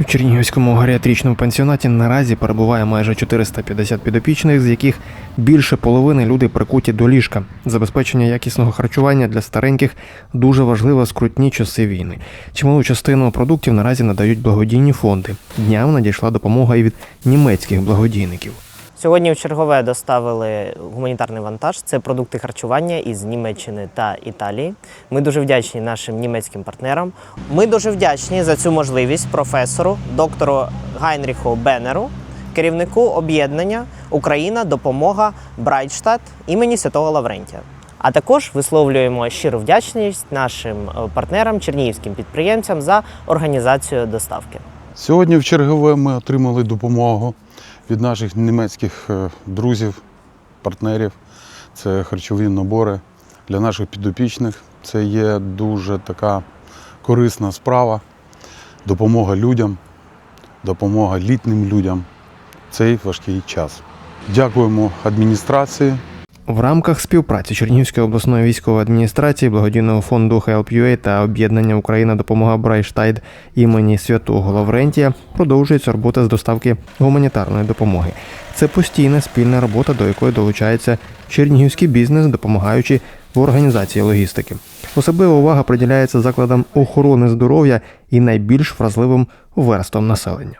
У Чернігівському геріатричному пансіонаті наразі перебуває майже 450 підопічних, з яких більше половини люди прикуті до ліжка. Забезпечення якісного харчування для стареньких дуже важливо скрутні часи війни. Чималу частину продуктів наразі надають благодійні фонди. Дням надійшла допомога і від німецьких благодійників. Сьогодні в чергове доставили гуманітарний вантаж. Це продукти харчування із Німеччини та Італії. Ми дуже вдячні нашим німецьким партнерам. Ми дуже вдячні за цю можливість професору, доктору Гайнріху Беннеру, керівнику об'єднання Україна допомога Брайтштадт імені Святого Лаврентія. А також висловлюємо щиру вдячність нашим е, партнерам, чернігівським підприємцям за організацію доставки. Сьогодні в чергове ми отримали допомогу від наших німецьких е, друзів, партнерів. Це харчові набори для наших підопічних. Це є дуже така корисна справа. Допомога людям, допомога літнім людям в цей важкий час. Дякуємо адміністрації. В рамках співпраці Чернігівської обласної військової адміністрації, благодійного фонду Help.ua та об'єднання Україна допомога Брайштайд імені Святого Лаврентія продовжується робота з доставки гуманітарної допомоги. Це постійна спільна робота, до якої долучається чернігівський бізнес, допомагаючи в організації логістики. Особлива увага приділяється закладам охорони здоров'я і найбільш вразливим верствам населення.